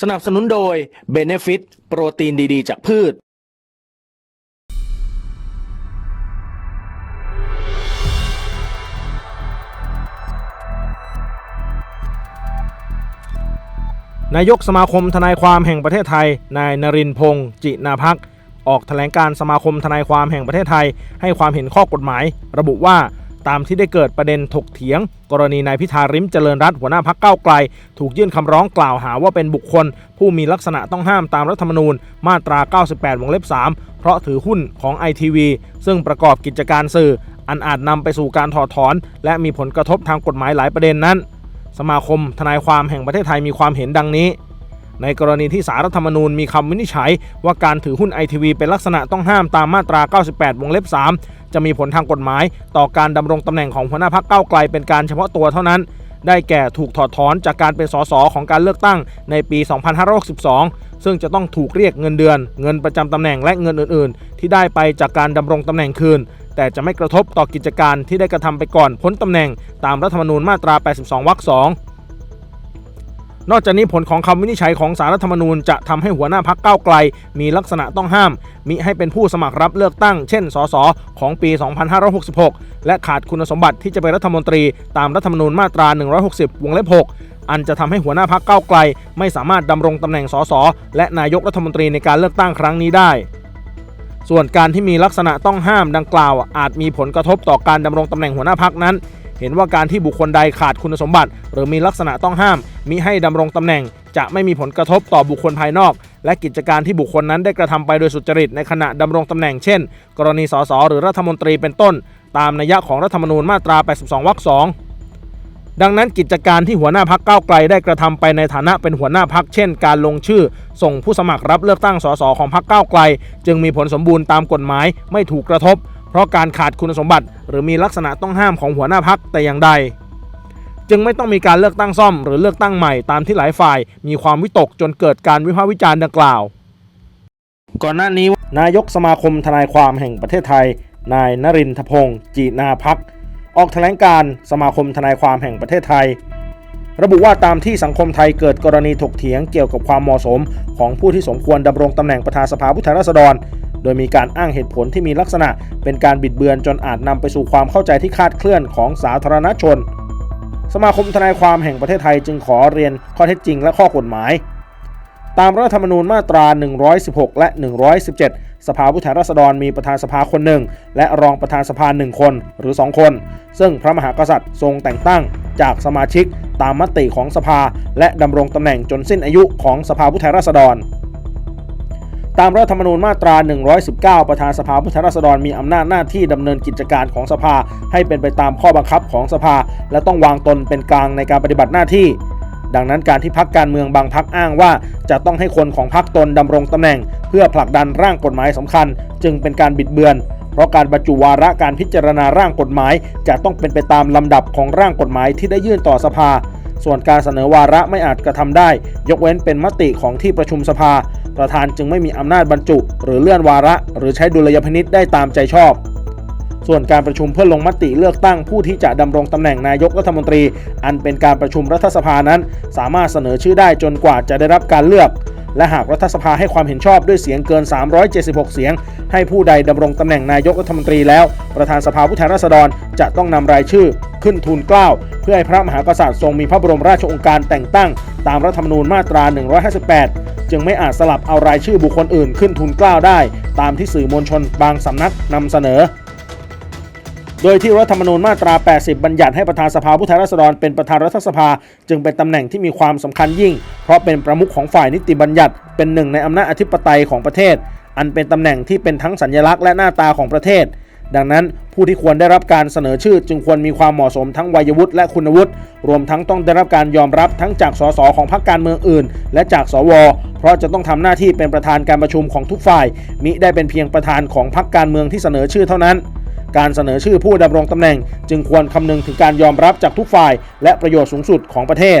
สนับสนุนโดย b e n e f i t โปรตีนดีๆ จากพืช นายกสมาคมทนายความแห่งประเทศไทย นายนรินพงศ์จินาพัก ออกแถลงการสมาคมทนายความแห่งประเทศไทย ให้ความเห็นข้อกฎหมาย ระบุว่า ตามที่ได้เกิดประเด็นถกเถียง กรณีนายพิธาริมเจริญรัตหัวหน้าพักเก้าไกล ถูกยื่นคำร้องกล่าวหาว่าเป็นบุคคล ผู้มีลักษณะต้องห้ามตามรัฐธรรมนูญมาตรา 98 วงเล็บ 3 เพราะถือหุ้นของไอทีวีซึ่งประกอบกิจการสื่อ อันอาจนำไปสู่การถอดถอน และมีผลกระทบทางกฎหมายหลายประเด็นนั้น สมาคมทนายความแห่งประเทศไทยมีความเห็นดังนี้ในกรณีที่สารรัฐธรรมนูญมีคำวินิจฉัย ว่าการถือหุ้นไอทีวีเป็นลักษณะต้องห้ามตามมาตรา 98 วงเล็บ 3 จะมีผลทางกฎหมาย ต่อการดำรงตำแหน่งของหัวหน้าพักเก้าไกลเป็นการเฉพาะตัวเท่านั้น ได้แก่ถูกถอดถอนจากการเป็นสสของการเลือกตั้งในปี 2562 ซึ่งจะต้องถูกเรียกเงินเดือน เงินประจำตำแหน่งและเงินอื่น ๆ ที่ได้ไปจากการดำรงตำแหน่งคืน แต่จะไม่กระทบต่อกิจการที่ได้กระทำไปก่อนพ้นตำแหน่ง ตามรัฐธรรมนูญมาตรา 82 วรรค 2 นอกจากนี้ผลของคำวินิจฉัยของสารรัฐธรรมนูญจะทำให้หัวหน้าพักเก้าไกล มีลักษณะต้องห้าม มิให้เป็นผู้สมัครรับเลือกตั้ง เช่น สส ของปี 2566 และขาดคุณสมบัติที่จะเป็นรัฐมนตรีตามรัฐธรรมนูญมาตรา 160 วงเล็บ 6 อันจะทำให้หัวหน้าพักเก้าไกล ไม่สามารถดำรงตำแหน่งสส และนายกรัฐมนตรีในการเลือกตั้งครั้งนี้ได้ส่วนการที่มีลักษณะต้องห้ามดังกล่าว อาจมีผลกระทบต่อการดำรงตำแหน่งหัวหน้าพักนั้น เห็นว่าการที่บุคคลใดขาดคุณสมบัติ หรือมีลักษณะต้องห้าม มิให้ดำรงตำแหน่ง จะไม่มีผลกระทบต่อบุคคลภายนอก และกิจการที่บุคคลนั้นได้กระทำไปโดยสุจริตในขณะดำรงตำแหน่งเช่น กรณีสสหรือรัฐมนตรีเป็นต้น ตามนัยยะของรัฐธรรมนูญมาตรา 82 วรรค 2ดังนั้นกิจการที่หัวหน้าพักก้าวไกลได้กระทำไปในฐานะเป็นหัวหน้าพักเช่น การลงชื่อ ส่งผู้สมัครรับเลือกตั้งสสของพักก้าวไกล จึงมีผลสมบูรณ์ตามกฎหมายไม่ถูกกระทบ เพราะการขาดคุณสมบัติ หรือมีลักษณะต้องห้ามของหัวหน้าพักแต่อย่างใด จึงไม่ต้องมีการเลือกตั้งซ่อม หรือเลือกตั้งใหม่ตามที่หลายฝ่าย มีความวิตกจนเกิดการวิพากษ์วิจารณ์ดังกล่าว ก่อนหน้านี้นายกสมาคมทนายความแห่งประเทศไทย นายนรินทรพงศ์จีนาพัก ออกแถลงการสมาคมทนายความแห่งประเทศไทย ระบุว่าตามที่สังคมไทยเกิดกรณีถกเถียงเกี่ยวกับความเหมาะสม ของผู้ที่สมควรดำรงตำแหน่งประธานสภาผู้แทนราษฎร โดยมีการอ้างเหตุผลที่มีลักษณะ เป็นการบิดเบือนจนอาจนำไปสู่ความเข้าใจที่คาดเคลื่อนของสาธารณชน สมาคมทนายความแห่งประเทศไทยจึงขอเรียนข้อเท็จจริงและข้อกฎหมาย ตามรัฐธรรมนูญมาตรา 116 และ 117 สภาผู้แทนราษฎรมีประธานสภาคนหนึ่ง และรองประธานสภาหนึ่งคนหรือ 2 คน ซึ่งพระมหากษัตริย์ทรงแต่งตั้งจากสมาชิกตามมติของสภา และดำรงตำแหน่งจนสิ้นอายุของสภาผู้แทนราษฎร ตามรัฐธรรมนูญมาตรา 119 ประธานสภาผู้แทนราษฎรมีอำนาจหน้าที่ดำเนินกิจการของสภา ให้เป็นไปตามข้อบังคับของสภา และต้องวางตนเป็นกลางในการปฏิบัติหน้าที่ ดังนั้นการที่พักการเมืองบางพักอ้างว่า จะต้องให้คนของพักตนดำรงตำแหน่ง เพื่อผลักดันร่างกฎหมายสำคัญ จึงเป็นการบิดเบือน เพราะการบรรจุวาระการพิจารณาร่างกฎหมาย จะต้องเป็นไปตามลำดับของร่างกฎหมายที่ได้ยื่นต่อสภา ส่วนการเสนอวาระไม่อาจกระทำได้ ยกเว้นเป็นมติของที่ประชุมสภา ประธานจึงไม่มีอำนาจบรรจุ หรือเลื่อนวาระ หรือใช้ดุลยพินิษได้ตามใจชอบ ส่วนการประชุมเพื่อลงมติเลือกตั้งผู้ที่จะดำรงตำแหน่งนายกรัฐมนตรี อันเป็นการประชุมรัฐสภานั้น สามารถเสนอชื่อได้จนกว่าจะได้รับการเลือกและหากรัฐสภาให้ความเห็นชอบด้วยเสียงเกิน 376 เสียง ให้ผู้ใดดำรงตำแหน่งนายกรัฐมนตรีแล้ว ประธานสภาผู้แทนราษฎรจะต้องนำรายชื่อ ขึ้นทูลเกล้าเพื่อให้พระมหากษัตริย์ทรงมีพระบรมราชองค์การแต่งตั้ง ตามรัฐธรรมนูญมาตรา 158 จึงไม่อาจสลับเอารายชื่อบุคคลอื่นขึ้นทูลเกล้าได้ ตามที่สื่อมวลชนบางสำนักนำเสนอโดยที่รัฐธรรมนูญมาตรา 80 บัญญัติให้ประธานสภาผู้แทนราษฎรเป็นประธานรัฐสภา จึงเป็นตำแหน่งที่มีความสำคัญยิ่ง เพราะเป็นประมุขของฝ่ายนิติบัญญัติ เป็นหนึ่งในอำนาจอธิปไตยของประเทศ อันเป็นตำแหน่งที่เป็นทั้งสัญลักษณ์และหน้าตาของประเทศ ดังนั้นผู้ที่ควรได้รับการเสนอชื่อ จึงควรมีความเหมาะสมทั้งวัยวุฒิและคุณวุฒิรวมทั้งต้องได้รับการยอมรับทั้งจากสสของพรรคการเมืองอื่น และจากสว เพราะจะต้องทำหน้าที่เป็นประธานการประชุมของทุกฝ่าย มิได้เป็นเพียงประธานของพรรคการเมืองที่เสนอชื่อเท่านั้นการเสนอชื่อผู้ดำรงตำแหน่ง จึงควรคำนึงถึงการยอมรับจากทุกฝ่าย และประโยชน์สูงสุดของประเทศ